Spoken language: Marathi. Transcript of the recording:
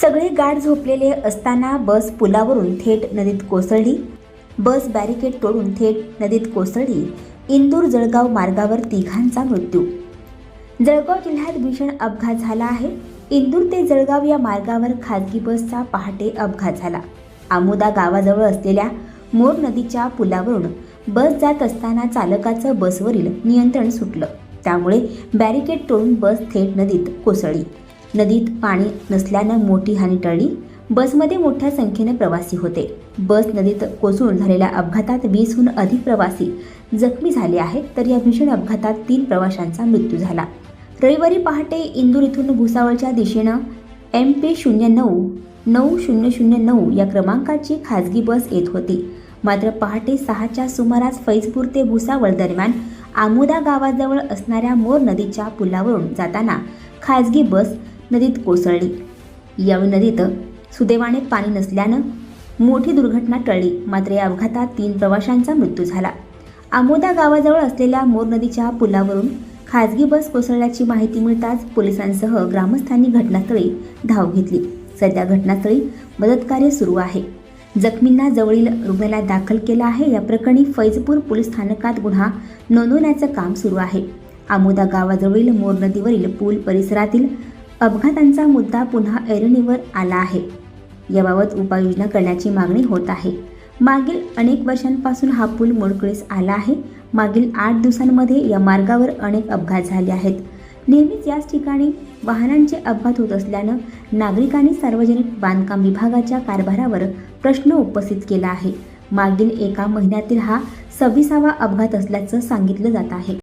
सगळे गाठ झोपलेले असताना बस पुलावरून थेट नदीत कोसळली. बस बॅरिकेड तोडून थेट नदीत कोसळली. इंदूर जळगाव मार्गावर तिघांचा मृत्यू. जळगाव जिल्ह्यात भीषण अपघात झाला आहे. इंदूर ते जळगाव या मार्गावर खाजगी बसचा पहाटे अपघात झाला. आमोदा गावाजवळ असलेल्या मोर नदीच्या पुलावरून बस जात असताना चालकाचं बसवरील नियंत्रण सुटलं. त्यामुळे बॅरिकेड तोडून बस थेट नदीत कोसळली. नदीत पाणी नसल्यानं मोठी हानी टळली. बसमध्ये मोठ्या संख्येने प्रवासी होते. बस नदीत कोसळून झालेल्या अपघातात वीसहून अधिक प्रवासी जखमी झाले आहेत तर या भीषण अपघातात तीन प्रवाशांचा मृत्यू झाला. रविवारी पहाटे इंदूर इथून भुसावळच्या दिशेनं एम पी शून्य नऊ नऊ शून्य शून्य नऊ या क्रमांकाची खाजगी बस येत होती. मात्र पहाटे सहाच्या सुमारास फैजपूर ते भुसावळ दरम्यान आमोदा गावाजवळ असणाऱ्या मोर नदीच्या पुलावरून जाताना खाजगी बस नदीत कोसळली. यावेळी नदीत सुदैवाने पाणी नसल्यानं मोठी दुर्घटना टळली. मात्र या अपघातात तीन प्रवाशांचा मृत्यू झाला. आमोदा गावाजवळ असलेल्या मोर नदीच्या पुलावरून खाजगी बस कोसळल्याची माहिती मिळताच पोलिसांसह ग्रामस्थांनी घटनास्थळी धाव घेतली. सध्या घटनास्थळी मदतकार्य सुरू आहे. जखमींना जवळील रुग्णालयात दाखल केलं आहे. या प्रकरणी फैजपूर पोलीस स्थानकात गुन्हा नोंदवण्याचं काम सुरू आहे. आमोदा गावाजवळील मोर नदीवरील पूल परिसरातील अपघातांचा मुद्दा पुन्हा ऐरणीवर आला आहे. याबाबत उपाययोजना करण्याची मागणी होत आहे. मागील अनेक वर्षांपासून हा पूल मोडकळीस आला आहे. मागील आठ दिवसांमध्ये या मार्गावर अनेक अपघात झाले आहेत. नेहमीच याच ठिकाणी वाहनांचे अपघात होत असल्यानं नागरिकांनी सार्वजनिक बांधकाम विभागाच्या कारभारावर प्रश्न उपस्थित केला आहे. मागील एका महिन्यातील हा सव्वीसावा अपघात असल्याचं सांगितलं जात आहे.